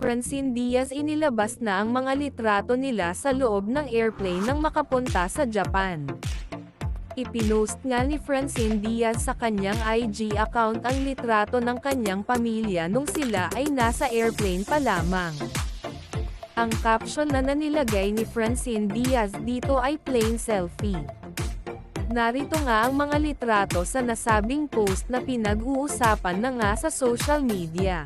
Francine Diaz inilabas na ang mga litrato nila sa loob ng airplane nang makapunta sa Japan. Ipinost nga ni Francine Diaz sa kanyang IG account ang litrato ng kanyang pamilya nung sila ay nasa airplane pa lamang. Ang caption na nanilagay ni Francine Diaz dito ay plain selfie. Narito nga ang mga litrato sa nasabing post na pinag-uusapan na nga sa social media.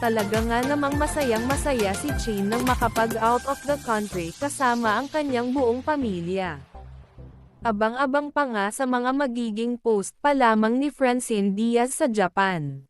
Talaga nga namang masayang masaya si Chin nang makapag out of the country kasama ang kanyang buong pamilya. Abang-abang pa nga sa mga magiging post pa lamang ni Francine Diaz sa Japan.